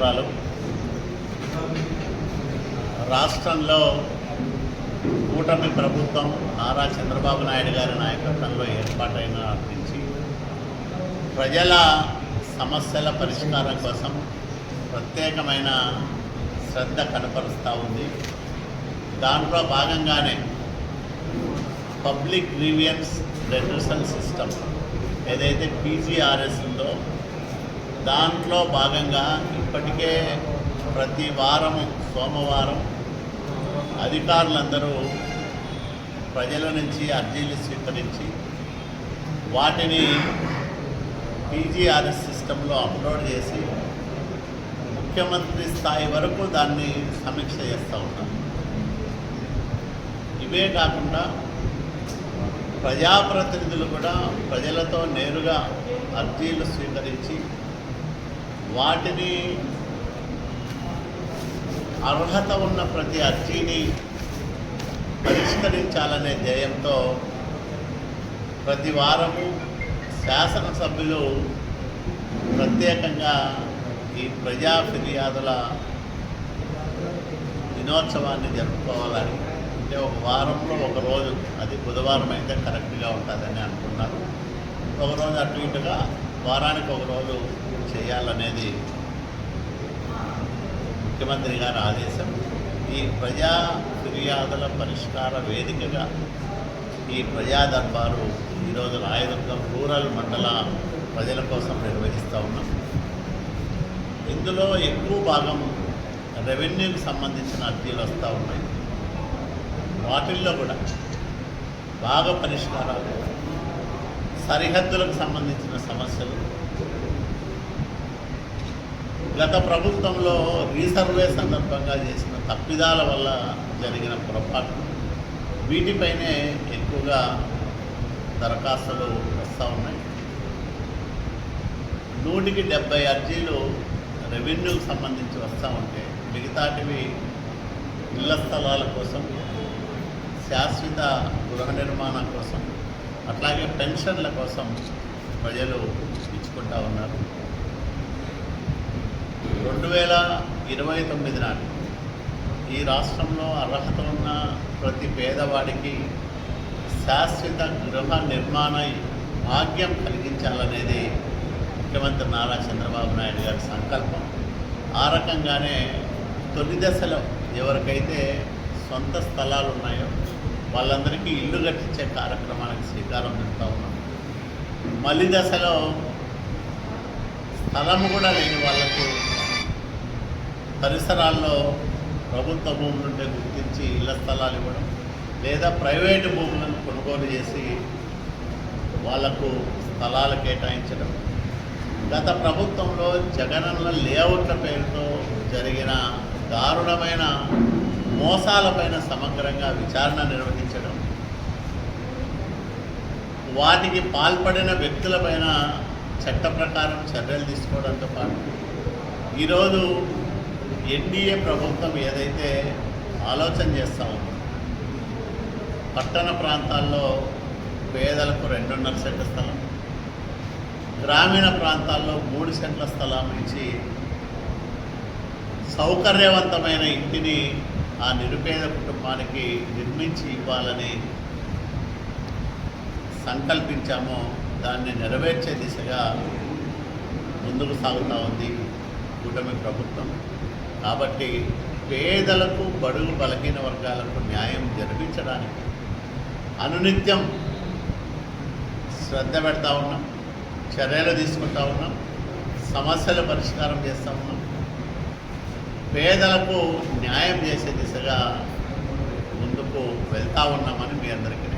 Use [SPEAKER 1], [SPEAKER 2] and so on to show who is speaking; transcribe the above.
[SPEAKER 1] నమస్కారాలు. రాష్ట్రంలో కూటమి ప్రభుత్వం నారా చంద్రబాబు నాయుడు గారి నాయకత్వంలో ఏర్పాటైన నుంచి ప్రజల సమస్యల పరిష్కారం కోసం ప్రత్యేకమైన శ్రద్ధ కనపరుస్తూ ఉంది. దాంట్లో భాగంగానే పబ్లిక్ గ్రీవియన్స్ రెడ్యూసల్ సిస్టమ్ ఏదైతే పీజీఆర్ఎస్ ఉందో దాంట్లో భాగంగా ఇప్పటికే ప్రతి వారము సోమవారం అధికారులందరూ ప్రజల నుంచి అర్జీలు స్వీకరించి వాటిని పీజీఆర్ఎస్ సిస్టంలో అప్లోడ్ చేసి ముఖ్యమంత్రి స్థాయి వరకు దాన్ని సమీక్ష చేస్తూ ఉన్నాం. ఇవే కాకుండా ప్రజాప్రతినిధులు కూడా ప్రజలతో నేరుగా అర్జీలు స్వీకరించి వాటిని అర్హత ఉన్న ప్రతి అర్జీని పరిష్కరించాలనే ధ్యేయంతో ప్రతి వారము శాసనసభ్యులు ప్రత్యేకంగా ఈ ప్రజా ఫిర్యాదుల దినోత్సవాన్ని జరుపుకోవాలని. అంటే ఒక వారంలో ఒక రోజు. అది బుధవారం అయితే కరెక్ట్గా ఉంటుందని అనుకున్నారు. ఒక రోజు అటు ఇటుగా వారానికి ఒక రోజు చేయాలనేది ముఖ్యమంత్రి గారి ఆదేశం. ఈ ప్రజా ఫిర్యాదుల పరిష్కార వేదికగా ఈ ప్రజా దర్బారు ఈరోజు రాయదుర్గం రూరల్ మండల ప్రజల కోసం నిర్వహిస్తూ ఉన్నాం. ఇందులో ఎక్కువ భాగం రెవెన్యూకి సంబంధించిన అర్జీలు వస్తూ ఉన్నాయి. వాటిల్లో కూడా బాగా పరిష్కారాలు సరిహద్దులకు సంబంధించిన సమస్యలు. గత ప్రభుత్వంలో రీసర్వే సందర్భంగా చేసిన తప్పిదాల వల్ల జరిగిన పొరపాట్లు వీటిపైనే ఎక్కువగా దరఖాస్తులు వస్తూ ఉన్నాయి. నూటికి డెబ్బై అర్జీలు రెవెన్యూకి సంబంధించి వస్తూ ఉంటే మిగతాటివి ఇళ్ళ స్థలాల కోసం శాశ్వత గృహ నిర్మాణం కోసం అట్లాగే పెన్షన్ల కోసం ప్రజలు ఇచ్చుకుంటా ఉన్నారు. రెండు వేల ఇరవై తొమ్మిది నాటి ఈ రాష్ట్రంలో అర్హత ఉన్న ప్రతి పేదవాడికి శాశ్వత గృహ నిర్మాణ భాగ్యం కలిగించాలనేది ముఖ్యమంత్రి నారా చంద్రబాబు నాయుడు గారి సంకల్పం. ఆ రకంగానే తొలి దశలో ఎవరికైతే సొంత స్థలాలు ఉన్నాయో వాళ్ళందరికీ ఇల్లు కట్టించే కార్యక్రమానికి శ్రీకారం చుడతా ఉన్నాం. మలి దశలో స్థలం కూడా లేని వాళ్ళకు పరిసరాల్లో ప్రభుత్వ భూములుంటే గుర్తించి ఇళ్ళ స్థలాలు ఇవ్వడం లేదా ప్రైవేటు భూములను కొనుగోలు చేసి వాళ్ళకు స్థలాలు కేటాయించడం. గత ప్రభుత్వంలో జగనన్న లేఅవుట్ల పేరుతో జరిగిన దారుణమైన మోసాలపైన సమగ్రంగా విచారణ నిర్వహించడం వాటికి పాల్పడిన వ్యక్తులపైన చట్ట ప్రకారం చర్యలు తీసుకోవడంతో పాటు ఈరోజు ఎన్డీఏ ప్రభుత్వం ఏదైతే ఆలోచన చేస్తా ఉందో పట్టణ ప్రాంతాల్లో పేదలకు రెండున్నర సెంట్ల స్థలం గ్రామీణ ప్రాంతాల్లో మూడు సెంట్ల స్థలం ఇచ్చి సౌకర్యవంతమైన ఇంటిని ఆ నిరుపేద కుటుంబానికి నిర్మించి ఇవ్వాలని సంకల్పించామో దాన్ని నెరవేర్చే దిశగా ముందుకు సాగుతూ ఉంది కూటమి ప్రభుత్వం. కాబట్టి పేదలకు బడుగు బలహీన వర్గాలకు న్యాయం జరిపించడానికి అనునిత్యం శ్రద్ధ పెడతా ఉన్నాం చర్యలు తీసుకుంటా ఉన్నాం సమస్యల పరిష్కారం చేస్తూ ఉన్నాం. పేదలకు న్యాయం చేసే దిశగా ముందుకు వెళ్తా ఉన్నామని మీ అందరికీ